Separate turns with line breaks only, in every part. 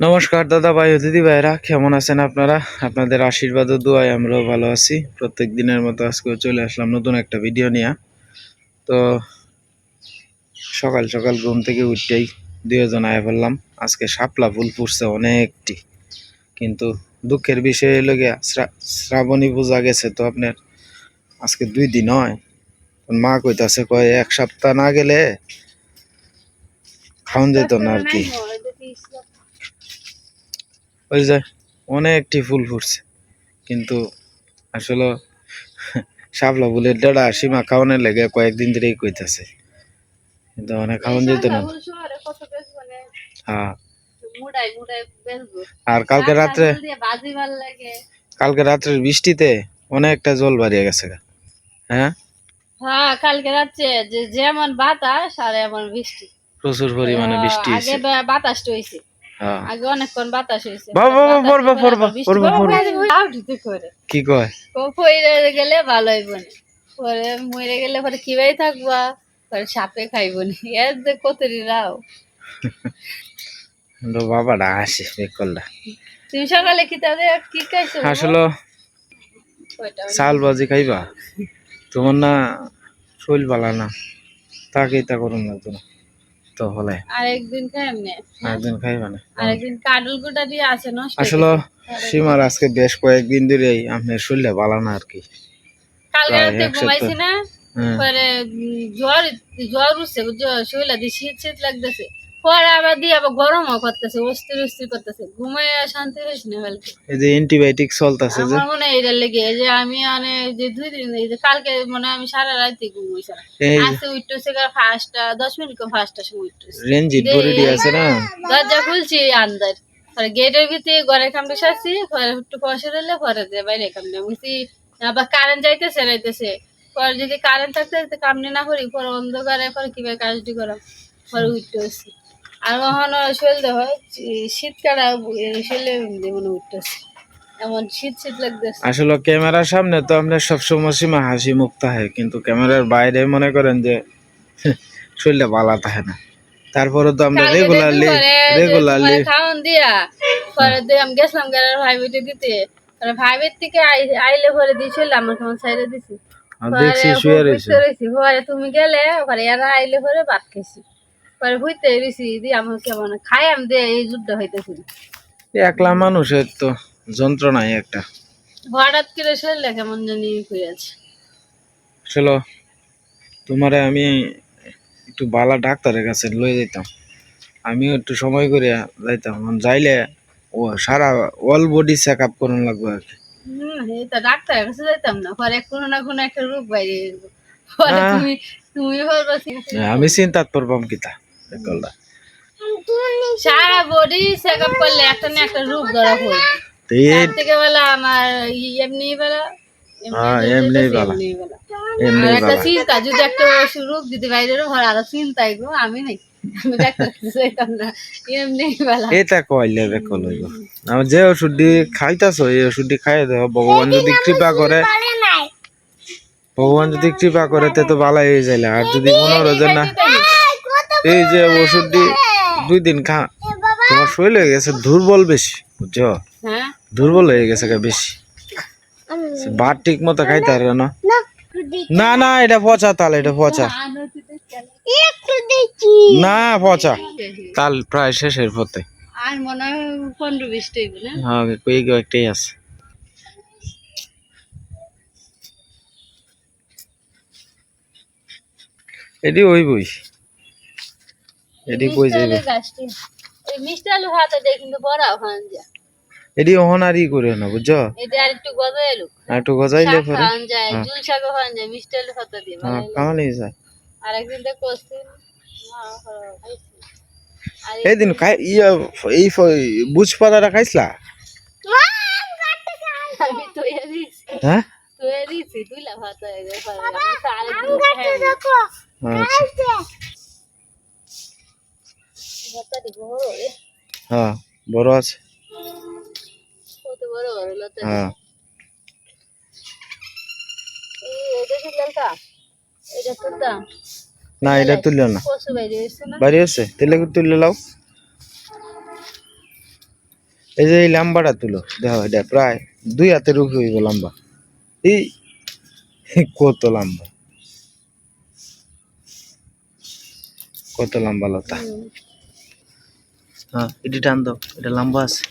নমস্কার দাদা ভাই দিদি ভাইরা কেমন আছেন আপনারা? আপনাদের আশীর্বাদ ও দোয়ায় আমরাও ভালো আছি। প্রত্যেক দিনের মতো আজকেও চলে আসলাম নতুন একটা ভিডিও নিয়ে। তো সকাল সকাল ঘুম থেকে উঠতেই দুজন আয় বললাম আজকে শাপলা ফুল ফুটছে অনেকটি। কিন্তু দুঃখের বিষয় হলো গিয়া, শ্রা- শ্রাবণী পূজা গেছে তো আপনার আজকে দুই দিন হয়। মা কইতাছে কয়, এক সপ্তাহ না গেলে খাওন যেত না আর কি। ওই যে অনেকটি ফুল ফুটছে। কিন্তু আসলে শাপলা ফুলের ডাড়া সীমা খাওয়ানোর লেগে কয়েকদিন ধরেই কইতাছে। কিন্তু অনেক খাওয়ান যেত না। হ্যাঁ। আর কালকে রাত্রে কালকে রাত্রের বৃষ্টিতে অনেকটা জল বাড়িয়ে গেছে হ্যাঁ?
হ্যাঁ কালকে রাত্রে যেমন বাতাস আর এমন বৃষ্টি।
প্রচুর পরিমাণে বৃষ্টি
আগে
হয়েছে
হইছে।
হ্যাঁ
আগে অনেকক্ষণ বাতাস করে।
কি কয়?
ও পইরে গেলে ভালো হইব পরে মরে গেলে পরে কীভাবে থাকবা? পরে সাপে খাইব এর যে কতরি রাও।
বাবাটা আসে বেকলটা
তুমি সকালে কি তাদের কি খাইছো
আসলে চাল বাজি খাইবা? তোমার না শৈল বালা না। তাকে তা করুন না তো তো হলে।
আরেকদিন খাই এমনি।
একদিন খাই মানে?
আরেকদিন কাডল গুটা দিয়ে আছে নষ্ট
আসলে। সীমার আজকে বেশ কয়েকদিন ধরেই আপনার শরীরে ভালো না আর কি।
কালকে রাতে ঘুমাইছি না পরে জ্বর জ্বর উঠছে শরীরে শীত শীত লাগতেছে। পরে আবার দিয়ে আবার গরমও করতেছে অস্থির অস্থির করতেছে। ঘুমায় শান্তি হয়েছে না কালকে
এই যে অ্যান্টিবায়োটিক চলতেছে যে।
আমার মনে হয় এটার লেগে যে আমি মানে যে দুই দিন এই যে কালকে মনে আমি সারা রাতে ঘুমাইছিলাম
এই
আজকে উঠতেছে ফার্স্টটা দশ মিনিট কম ফার্স্টটা সময় উঠতেছে
রেঞ্জিট বড়ি আছে না?
দরজা খুলছি আন্দার পরে গেটের ভিতরে ঘরে কামড়ে সারছি পরে একটু পয়সা দিলে পরে দিয়ে বাইরে কামড়ে বুঝছি আবার কারেন্ট যাইতেছে রাইতেছে পরে যদি কারেন্ট থাকতে কামড়ে না করি পরে অন্ধকারে পরে কীভাবে কাজটি করাম? পরে উঠতে হচ্ছে আর কখনো শরীর হয় শীতকালে শরীরে মনে উঠতেছে এমন শীত শীত লাগতেছে
আসলে ক্যামেরার সামনে তো আপনার সবসময় সীমা হাসি মুখ থাকে কিন্তু ক্যামেরার বাইরে মনে করেন যে শরীরটা বালা থাকে না। তারপরে তো আমরা রেগুলারলি রেগুলারলি
খাওয়ান দিয়া পরে দিয়ে আমি গেছিলাম গেলার ভাই বেটে দিতে পরে ভাই বেট থেকে আইলে পরে দিয়েছিল আমার কেমন সাইডে দিছি।
দেখছি শুয়ে রয়েছি
তুমি গেলে পরে এরা আইলে পরে ভাত খাইছি। পরে রয়েছি দি আমার কেমন খাই আমি দিয়ে এই যুদ্ধ হইতেছিল
একলা মানুষের তো যন্ত্রণাই একটা।
হঠাৎ করে কেমন জানি হয়ে আছে।
আসলে তোমারে আমি একটু বালা ডাক্তারের কাছে লয়ে যেতাম আমিও একটু সময় করে যাইতাম যাইলে ও সারা অল বডি চেক আপ করুন লাগবে আর কি।
এই ডাক্তারের কাছে যাইতাম না পরে কোনো না কোনো একটা রোগ বাইরে তুমি তুমি
আমি চিন্তা করবাম কিতা।
সারা বডি চেক আপ করলে একটা না একটা রোগ ধরা পড়বে
তো এই
থেকে বেলা আমার এমনি বেলা
হ্যাঁ, এমনি বেলা।
এমনি বেলা। আর একটা চিন্তা যদি একটা ওষুধ রোগ দিতে বাইরে হয় আরও চিন্তাই গো আমি নাই। আমি ডাক্তার কাছে যাইতাম না এমনি বেলা।
এটা কইলে বেকল হইব। আমি যে ওষুধটি খাইতাছো এই ওষুধটি খাইয়ে ভগবান যদি কৃপা করে ভগবান যদি কৃপা করে তে তো ভালো হয়ে যাইলে। আর যদি মনে হলো যে না এই যে ওষুধটি দুই দিন খা। তোমার শরীর হয়ে গেছে দুর্বল বেশি বুঝছ?
হ্যাঁ।
দুর্বল হয়ে গেছে গা বেশি। ভাত ঠিক মতো খাইতে পারে না। না। না এটা পচা তাল এটা পচা। না পচা। তাল প্রায় শেষের পথে।
আর মনে হয় পনেরো
হ্যাঁ কই কয়েকটাই আছে। এটি ওই বই। এটি কই যাইবে।
ওই মিষ্টি আলু হাতে দেয় কিন্তু বড় ওখান যা
আর ই করে না বুঝছ?
এটা আর একটু গজা এলু
আর একটু গজাইলে
শাক
পরে?
খাওয়ান যায় জুল শাক খাওয়ান যায় মিষ্টি আলু হাতে দিয়ে
হ্যাঁ। কামালি যায়
আর একদিন তো আর
এই দিন খাই ইয়া এই বুঝ পাতাটা খাইছলা?
আমি তো এ
হ্যাঁ?
তো ভাত হয়ে গেছে। আমি আরেকদিন
আচ্ছা। হ্যাঁ বড় আছে। হ্যাঁ। না এটা তুললো না। বাড়ি আছে তেলে তুললে লাও এই যে এই লাম্বাটা তুলো দেখো এটা প্রায় দুই হাতের উপরে হইব লম্বা। এই কত লম্বা। কত লম্বা লতা। হ্যাঁ এটি টান দাও এটা লম্বা আছে।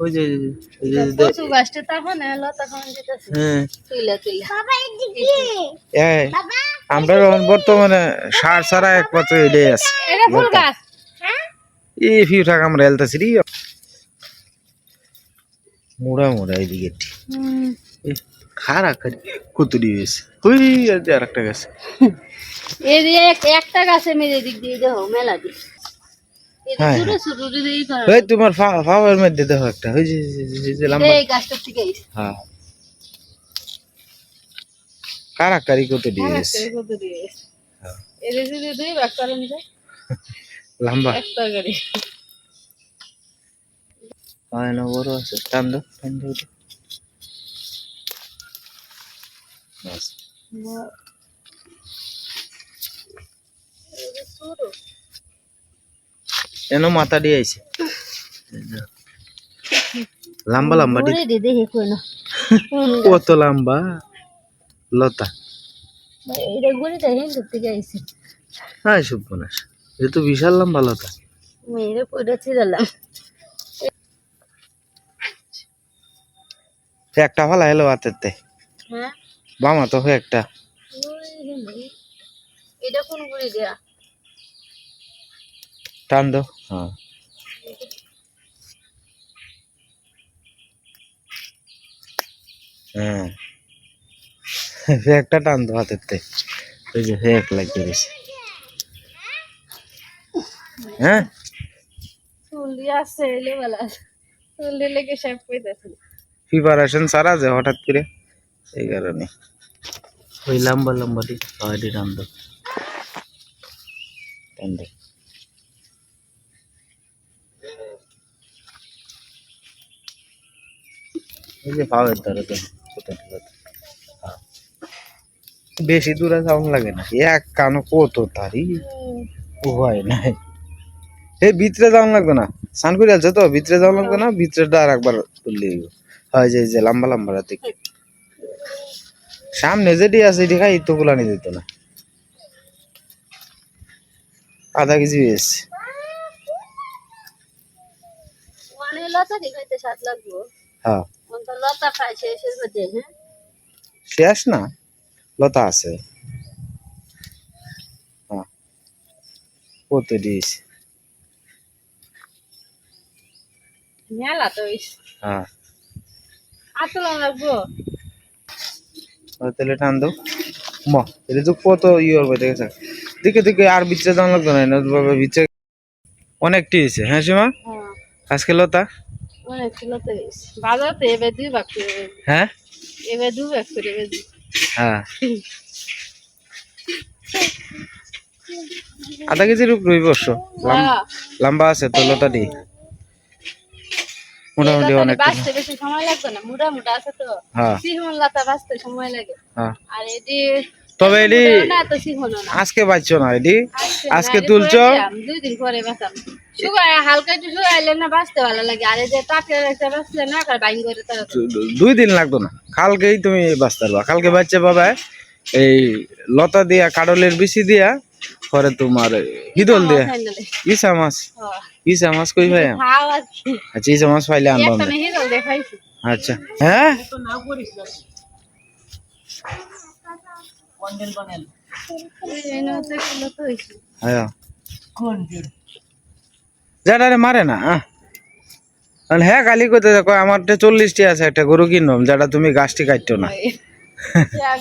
ওই যে ওই যে
কচু গাছটা তখন এলো তখন যেতেছে
হ্যাঁ।
তুইলা তুইলা।
এই আমরা এখন বর্তমানে সার সারা এক পাত্র এটাই আছে।
এটা ফুল গাছ।
এই ফিউ টাকা আমরা এলতেছি রে মোড়া মোড়া এদিকে খারা খারি দিয়েছে ওই আর একটা গেছে।
এই এক- একটা গাছে মেরে দিক দিয়ে দেখো মেলা এটা
হ্যাঁ,
করা
ওই তোমার ফাওয়ার মধ্যে দেখো একটা। ওই যে লম্বা
এই গাছটা থেকে।
হ্যাঁ। কারা কারি কত
হ্যাঁ,
দিয়েছে
দিয়ে।
হ্যাঁ।
যদি দুই ভাগ করেন যে
লম্বা। হয় না বড় আছে। টান দাও টান দাও। বাস। এনো মাথা দিয়ে আইছে। লম্বা লম্বা কত লম্বা। লতা। হ্যাঁ সুপনাস এ তো বিশাল লম্বা লতা।
মেয়েরে পড়ে ছিলাম
একটা ভালো এলো হাতেতে
হ্যাঁ।
বামা তো একটা।
এটা কোন ঘুরে দেয়া?
টান দাও হ্যাঁ হ্যাঁ একটা টান দাও হাতেতে ওই যে এক লাগিয়ে দিয়েছে হ্যাঁ প্রিপারেশন সারা যে হঠাৎ করে এই কারণে ওই লম্বা লম্বা দি টান দাও টান দাও এই যে ধরে তো। হ্যাঁ। বেশি দূরে যাওয়া লাগে না। এক কানো কত তারি? উপায় নাই। এই ভিতরে যাওয়া লাগবে না। স্নান করে আছে তো? ভিতরে যাওয়া লাগবে না? ভিতরে আর একবার তুললে হয় যে যে লম্বা লম্বা রাতে। সামনে যেটি আছে এটি খাই তো গুলানি দিত না। আধা কেজি হয়েছে। হ্যাঁ।
মধ্যে হ্যাঁ?
শেষ না লতা আছে। হ্যাঁ। কত দিয়েছে
মেলা তো
হ্যাঁ।
আতলা লাগবো।
তাহলে টান দাও। ম এটা তো কত ইয়ে হবে দেখেছে দিকে দিকে আর বিচে দাম লাগতো না অনেকটি হয়েছে হ্যাঁ সীমা?
হ্যাঁ।
আজকে লতা?
অনেক দুই ভাগ করে
হ্যাঁ?
এবার দুই ভাগ করে
হ্যাঁ। আধা কেজির উপরে বর্ষ
হ্যাঁ
লম্বা আছে তো লতাটি মোটামুটি অনেকটা
বাঁচতে বেশি সময় লাগবে না মোটা মোটা আছে তো।
হ্যাঁ।
লতা বাঁচতে সময় লাগে।
হ্যাঁ।
আর এটি
তবে
না
আজকে পাচ্ছ না এটি আজকে তুলছ?
দুই দিন
লাগতো না। কালকেই তুমি বাঁচতে পারবা। কালকে বাচ্চা পাবা এই লতা দিয়া কাডলের বিচি দিয়া পরে তোমার হিদল দিয়া। ইসা মাছ। ইসা মাছ কই ভাই। আচ্ছা ইসা মাছ পাইলে আনবাম আচ্ছা। হ্যাঁ?
হইছে।
হ্যাঁ যারা মারে না হ্যাঁ কালি করতে দেখো আমার তো চল্লিশটি আছে একটা গরু কিনলাম যেটা তুমি গাছটি কাটতো না।
হ্যাঁ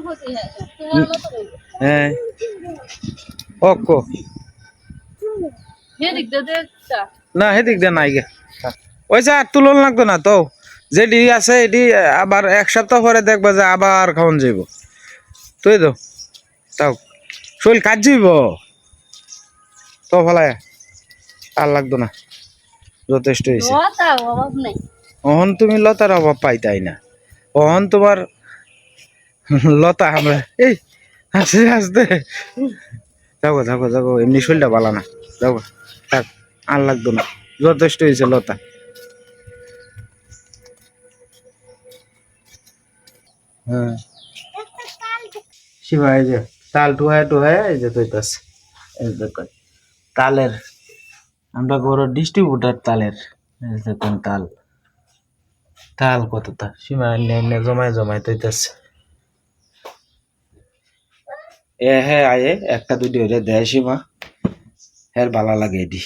প্রতি হ্যাঁ।
না সেদিক দিয়ে নাই গে। ওই যে তুলন লাগতো না তো। যেটি আছে এটি আবার এক সপ্তাহ পরে দেখবা যে আবার খাওয়ান যাইব। তুই তো? তাও শরীর কাজ যাইব? তো ফলায় আর লাগতো না। যথেষ্ট হয়েছে। অহন তুমি লতার অভাব পাই তাই না। অহন তোমার লতা আমরা এই আস্তে আস্তে যাব যাব যাব এমনি শরীরটা ভালো না। যাব থাক আর লাগতো না। যথেষ্ট হয়েছে লতা। হ্যাঁ। শিবা এই যে তাল টুহায় টুহায় এই যে তৈতাছে এই দেখুন তালের আমরা বড় ডিস্ট্রিবিউটার তালের। এই দেখুন তাল? তাল কতটা সীমা এনে জমায় জমায় তৈতাছে এ হ্যাঁ আয়ে একটা দুটি হইলে দেয় সীমা হ্যাঁ ভালো লাগে এটি।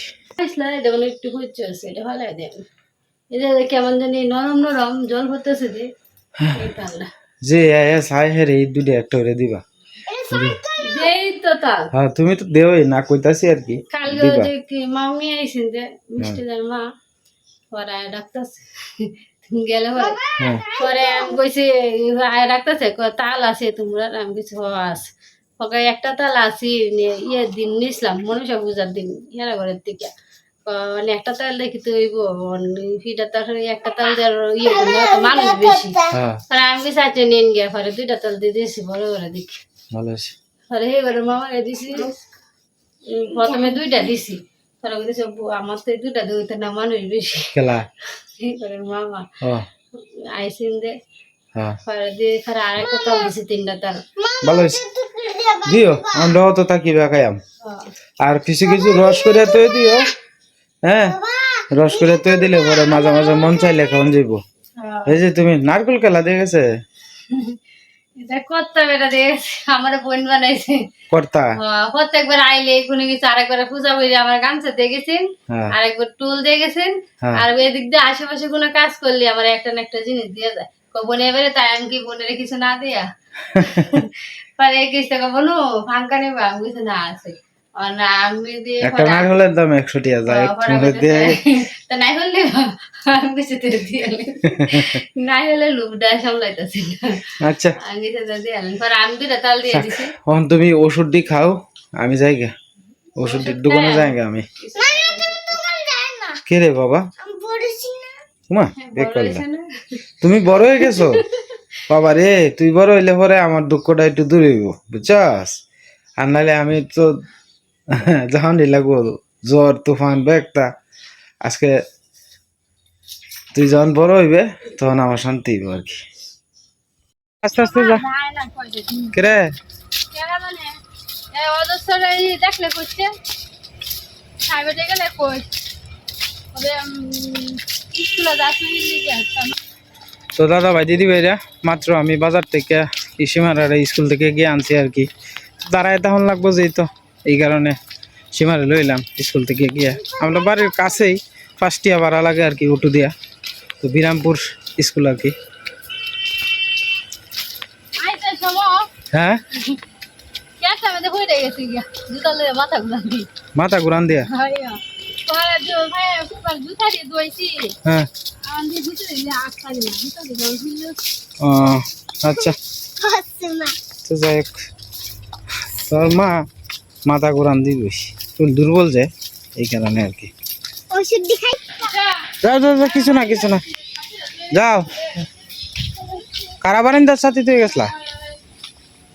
মানে একটু হচ্ছে এটা ভালো দেন। এটা কেমন জানি নরম নরম জল হতেছে যে এই তালটা।
যে আয়ে সাই হ্যাঁ রে এই দুটি একটা হইলে দিবা হ্যাঁ তুমি তো দেওই না কইতাছি আর কি
কালকে
দিবা।
মামি আইসেন যে মিষ্টি দার মা পরে ডাক্তারছে তুমি গেলে পরে।
হ্যাঁ।
পরে আমি কইছি আয় ডাক্তারছে তাল আছে তোমরা আমি কিছু আছে। ওকে একটা তাল আছি ইয়ের দিন নিছিলাম মনুষ্য পূজার দিন ইয়ারা ঘরের থেকে একটা তাল দেখি তো হইব ফিটা তাল একটা তাল যার ইয়ে মানুষ বেশি।
হ্যাঁ।
পরে আমি আছে নিন গিয়া পরে দুইটা তাল দিয়ে দিয়েছি বড় করে দেখি।
ভালো আছে।
পরে হে করে মামারে দিছি। প্রথমে দুইটা দিছি। পরে বলতেছে আমার তো দুইটা দুইটা না মানুষ বেশি।
খেলা।
হে করে মামা। আইসিন দে।
হ্যাঁ।
পরে দিয়ে খারা আরেকটা তাল দিছি তিনটা তাল।
ভালো হয়েছে দিও আমরাও তো তাকি বেকায়াম। আর কিছু কিছু রস করে তৈ দিও। হ্যাঁ? রস করে তৈ দিলে পরে মাঝে মাঝে মন চাইলে খাওয়ান যাইব। এই যে তুমি নারকেল খেলা দিয়ে গেছে?
এটা বেটা দিয়ে আমার বোন বানাইছে।
কর্তা?
হ্যাঁ, প্রত্যেকবার আইলে কোনো কিছু আরেকবার পূজা করে আমার গামছা দিয়ে গেছেন
হ্যাঁ।
আরেকবার টুল দিয়ে গেছেন
হ্যাঁ।
আর এদিক দিয়ে আশেপাশে কোনো কাজ করলে আমার একটা না একটা জিনিস দিয়ে যায়। কই, বোনে এবারে তাই আমি কি বোনের কিছু না দিয়া? পরে কিছু বোনু ফাঙ্কা নেবা আমি কিছু না আছে।
একটা নারকেলের দাম একশো টিয়া যায় মনে
নাই হলে নাই লুকটা সামলাইতেছি
আচ্ছা।
আমি
এখন তুমি ওষুধ দি খাও আমি যাই গে। ওষুধের দোকানে যাই গে আমি। কে রে বাবা? মা বেক
বড়
করলা।
হয়েছে না?
তুমি বড় হয়ে গেছো? বাবা রে তুই বড় হইলে পরে আমার দুঃখটা একটু দূর হইব বুঝছস? আর নাহলে আমি তো যখন লাগবো জ্বর তুফান বেগটা আজকে তুই যখন বড় হইবে তখন আমার শান্তি হইব আর কি। আস্তে আস্তে যা। কেরে
কেনা মানে? দেখলে করছে। গেলে
তো দাদা ভাই দিদি ভাইরা মাত্র আমি বাজার থেকে সীমারার স্কুল থেকে গিয়ে আনছি আর কি। দাঁড়ায় তখন লাগবো যেই তো। এই কারণে সীমারে লইলাম স্কুল থেকে গিয়ে। আমরা বাড়ির কাছেই ফার্স্টিয়া ভাড়া লাগে আর কি অটো দিয়া। তো বিরামপুর স্কুল আর কি। হ্যাঁ?
মাথা ঘুরানি
দিয়া? হ্যাঁ। আচ্ছা। তো যাই হোক। তোর মা মাথা ঘুরান দিবি তুই দুর্বল যে এই কারণে আর কি। যাও যাও যাও, কিছু না কিছু না। যাও। কারা বারিন্দার সাথে তুই গেছলা?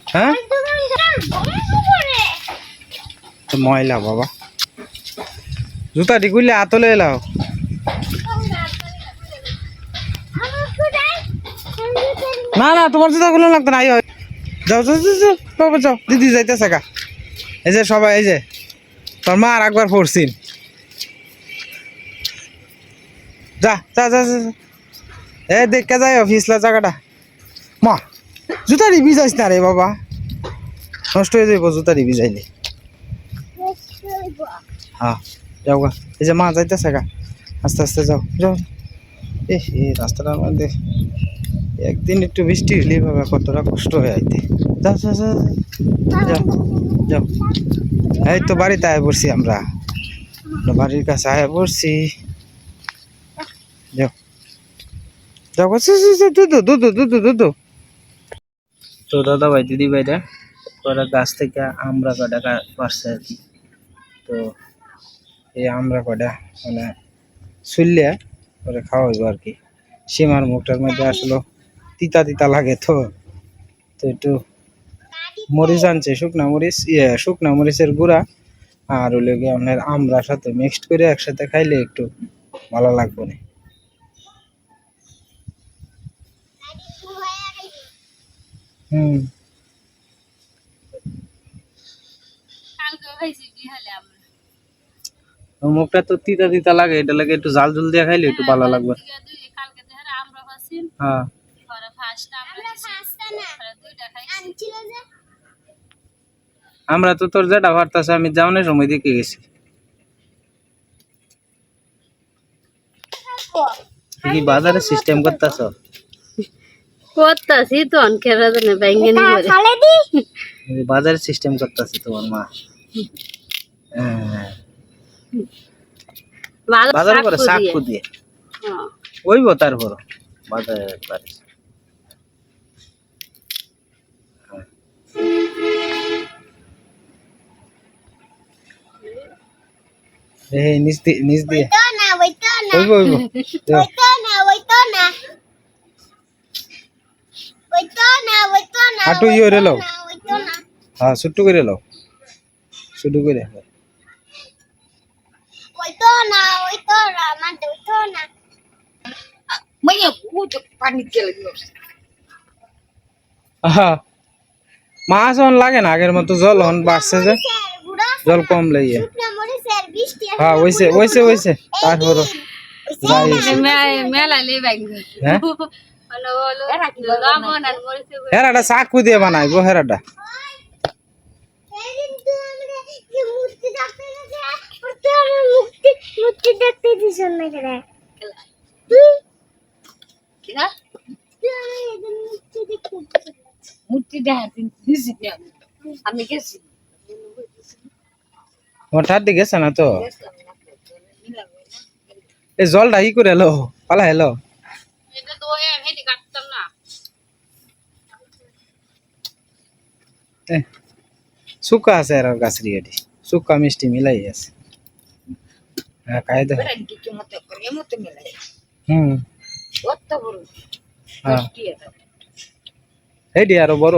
হ্যাঁ? ময়লা বাবা। জুতা ঢিকুলে আতলে এলাও। না না তোমার জুতা গুলো লাগতো না। যাও যাও যাও, যাও। বাবা যাও। দিদি যাইতেছে গা। এই যে সবাই এই যে। তোর মা আর একবার পড়ছিন যা যা যা যা যা। এ দেখে যাই অফিসলা জায়গাটা। মা জুতারি ভিজাইস না রে বাবা। নষ্ট হয়ে যাইব জুতারি ভিজাইলে হ্যাঁ যাও গা। এই যে মা যাইতেছে গা। আস্তে আস্তে যাও যাও। এ এই রাস্তাটার মধ্যে একদিন একটু বৃষ্টি হলে বাবা কতটা কষ্ট হয়ে আইতে। যাও যাও যাও, এই তো বাড়িতে আয় পড়ছি আমরা। বাড়ির কাছে আয় পড়ছি। তো দাদা ভাই দিদি ভাইরা ওরা গাছ থেকে আমরা কটা পারছে আর কি? তো এই আমরা কটা মানে শুনলে ওরা খাওয়া খাওয়াইবো আর কি। সীমার মুখটার মধ্যে আসলো তিতা তিতা লাগে তো। তো একটু মরিচ আনছে শুকনা মরিচ ইয়ে শুকনা মরিচের গুঁড়া আর হইলে গিয়ে আপনার আমড়ার সাথে মিক্সড করে একসাথে খাইলে একটু ভালো লাগবে। না হুম।
আমরা
মুখটা তো তিতা তিতা লাগে এটা লাগে একটু জাল জল দিয়ে খাইলে একটু ভালো লাগবে।
আমরা
হ্যাঁ
ফার্স্ট আমরা
তো তোর যেটা ভারতাছে আমি যাওয়ানোর সময় দেখে গেছি। কি বাজারে সিস্টেম করতেছ?
করতাছি তো অনকেরা জানে ব্যাঙ্গে নি করে
বাজারে সিস্টেম করতেছে তোমার মা। বাজারে করে।
দিয়ে। হ্যাঁ।
ওইব তারপর বাজারে এই নিচ দিয়ে নিচ দিয়ে ওইব ওইব। হাঁটু ইয়ে রে লও হ্যাঁ ছুট্টু করে লও ছুট্টু করে মাছ লাগে না আগের মতো জল অন বাড়ছে যে জল কম লেগে হ্যাঁ ওইছে ওইছে ওইছে তারপর যাই হইছে।
মে- মেলালে ব্যাঙ্গে
হ্যাঁ
হলো হলো লবণ আর মরিচে গুঁড়ো।
হেরাটা চাকু দিয়ে বানাইবো হেরাটা
কিনা? আমি গেছি
হঠাৎ দিয়ে গেছে না তো? এই জলটা ই করে এলো? পালা এলো? শুকা আছে আর গাছরি এটি শুকা মিষ্টি মিলাই আছে। হ্যাঁ খাই দে। হুম। হ্যাঁ। এইটি আরও বড়?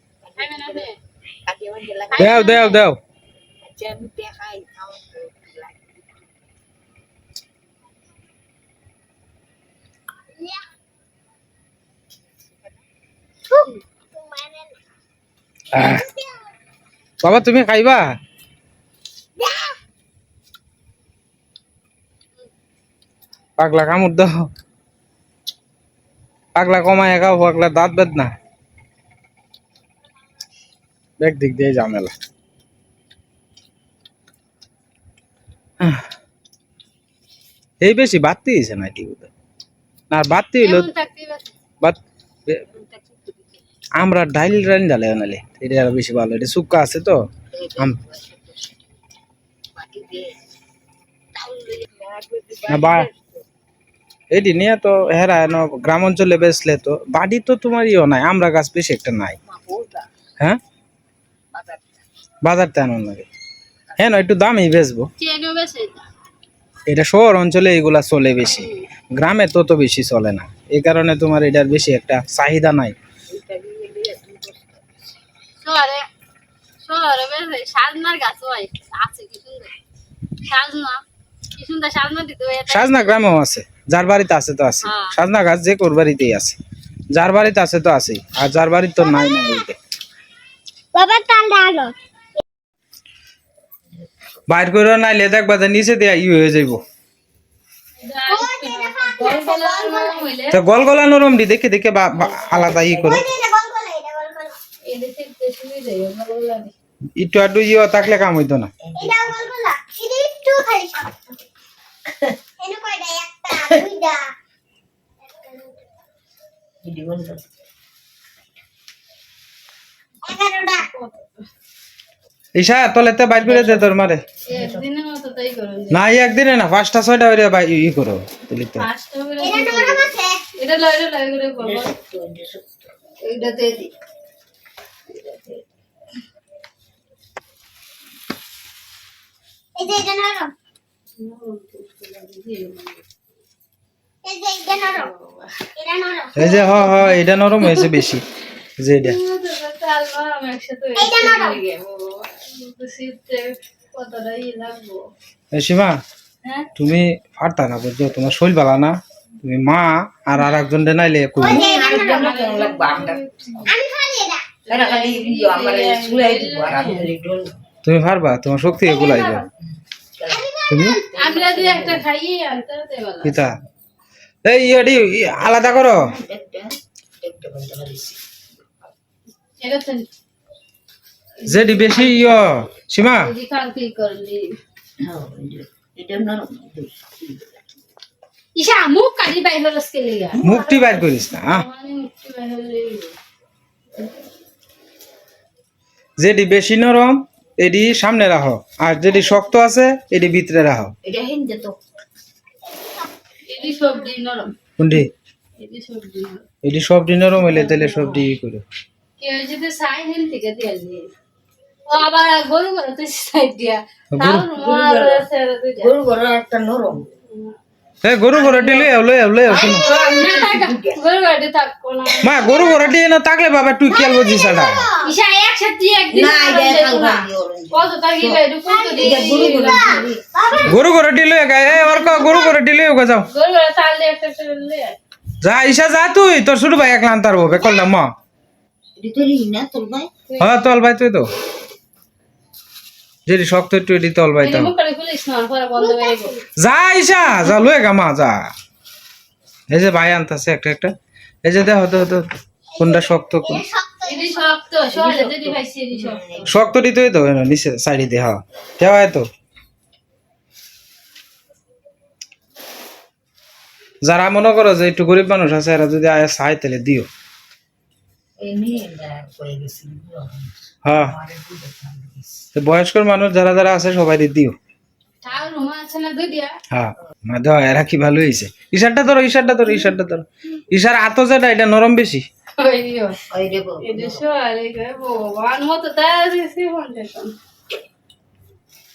দাও দাও দাও। বাবা, তুমি খাইবা? পাগলা কামড় দাও। পাগলা কমায় খাও পাগলা দাঁত বেদ না দেখ দিক দিয়ে ঝামেলা। এই বেশি বাড়তি হয়েছে না এটি বোধহয়। না বাড়তি হইল আমরা ডাইল রাইন ডালে নালে এটা আরও বেশি ভালো এটা শুক্কা আছে তো। এটি নিয়ে তো হেরা গ্রাম অঞ্চলে বেচলে তো বাড়ি তো তোমার ইও নাই আমরা গাছ বেশি একটা নাই। হ্যাঁ? বাজার তেমন লাগে হ্যাঁ না একটু দামই বেচবো। এটা? শহর অঞ্চলে এগুলা চলে বেশি। গ্রামে তত বেশি চলে না। এই কারণে তোমার এটার বেশি একটা চাহিদা নাই।
শহরে শহরে বেশি সাজনার গাছ হয়। আছে কি সুন্দর। সাজনা। হয়
গ্রামেও আছে। যার বাড়িতে আছে তো আছে।
হ্যাঁ।
সাজনা গাছ যে কোর বাড়িতেই আছে। যার বাড়িতে আছে তো আছে আর যার বাড়িতে তো নাই না
বাবা তাহলে আলো।
বাইর করে নাইলে দেখবা যে নিচে দিয়ে ই হয়ে যাইব। তো গল গলা নরম দি দেখে দেখে আলাদা ই করো। একটু আড্ডু ইয়ে থাকলে কাম হইতো না।
এটা গল গলা এটা একটু খালি শক্ত এনে কয়টা একটা দুইটা এগারোটা।
ঈশা তলেতে বাইর করে দে তোর মারে। না একদিনে না পাঁচটা ছয়টা করে বা ই করো তাহলে তো।
এটা নরম আছে
এটা লয় লয় করে করব এইটাতে দি।
এই যে এটা নরম এই যে এটা নরম
এই যে হ হ এটা নরম হয়েছে বেশি। যে এটা সীমা
হ্যাঁ?
তুমি পারতা না বুঝছ তোমার শৈল বালা না তুমি মা আর আর একজন নাইলে কই তুমি পারবা তোমার শক্তি এগুলাই তুমি? এই ইয়েডি আলাদা করো।
এটা
যেটি বেশি ইয় সীমা?
কালি বাইর হলো
মুখটি করিস না
হলে
যেটি বেশি নরম এটি সামনে রাখো আর যেটি শক্ত আছে এটি ভিতরে রাখো
এটি সবজি নরম।
কোনটি?
এটি
সবটি নরম। হইলে তাহলে সবটি ই করো।
কেউ যদি সাই হেন থেকে দিয়ে। আবার গরু গরু তো সাইড দিয়া। তাও মার সেরা দুইটা
এ গরু ঘরটি লই আও লই আও লই আও শোনো।
গরু গাড়ি থাকব না
মা গরু ঘরটি না থাকলে বাবা তুই খেয়াল বুঝিস এটা
ইসা একসাথে একদিন কত থাকি বাইরে কত দিয়ে
গরু ঘরটি লই। গা এ ওর ক গরু ঘরটি লই গা যাও।
গরু গাড়ি তাহলে একটা একটা
যা ইসা যা তুই তোর ছোট ভাই একলা আনতার হবে করলাম মা। হ্যাঁ তল ভাই তুই তো। যেটি শক্ত একটু এটি তল
দেবো।
যা ইসা যা লয়ে গা মা যা। এই যে ভাই আনতাছে একটা একটা। এই যে দেখো দেখো দেখো। কোনটা শক্ত কোন
শক্ত।
যদি
তুই তো নিচে সাইডে দে হ্যাঁ। দেওয়া তো। যারা মনে করো যে একটু গরিব মানুষ আছে এরা যদি আয় চাই তাহলে দিও। হ্যাঁ। বয়স্ক মানুষ যারা যারা আছে সবাই দিও। হ্যাঁ। এরা কি ভালো হয়েছে ইশারটা ধরো ইশারটা ধরো ইশারটা ধরো। ইশার আত যেটা এটা নরম বেশি।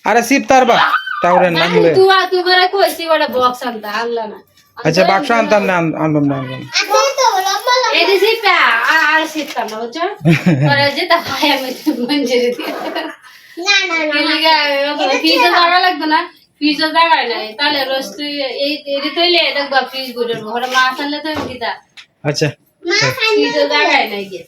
আরে সিপ তার বা
না।
আচ্ছা বাক্স আনতাম না আনবাম আনবাম
সিপা আর বুঝছ? পরে আমি মঞ্জুরি দিয়ে। এলিগা ফ্রিজে জায়গা লাগবে না। ফ্রিজে জায়গায় নাই। তাহলে রোজ তুই এই এটি তৈলে দেখবা ফ্রিজ করে ঘরে মাছ আনলে তো দিতা
আচ্ছা।
জায়গায় নাই গিয়ে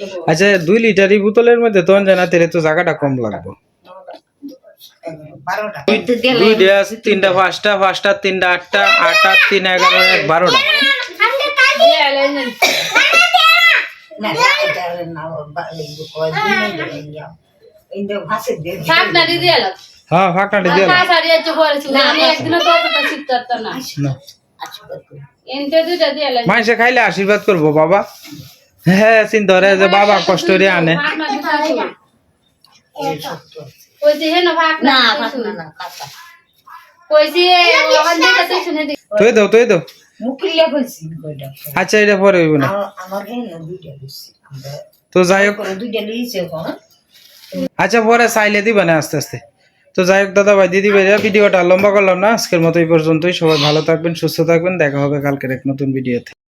দেবো
আচ্ছা দুই লিটারই বোতলের মধ্যে তখন জানা তেলে তো জায়গাটা কম লাগবে। দুইটা আছে তিনটা পাঁচটা পাঁচটা তিনটা আটটা আটটা তিন এগারো এক বারোটা। হ্যাঁ দিয়ে খাইলে আশীর্বাদ করব বাবা। হ্যাঁ চিন্তা করে যে বাবা কষ্ট করে আনে।
তুই
তুই দাও। আচ্ছা এটা পরে হইব না। তো যাই হোক। আচ্ছা পরে চাইলে দিবা না আস্তে আস্তে। তো যাই হোক দাদা ভাই দিদি ভাইরা ভিডিওটা লম্বা করলাম না। আজকের মতো এই পর্যন্তই। সবাই ভালো থাকবেন সুস্থ থাকবেন। দেখা হবে কালকের এক নতুন ভিডিওতে।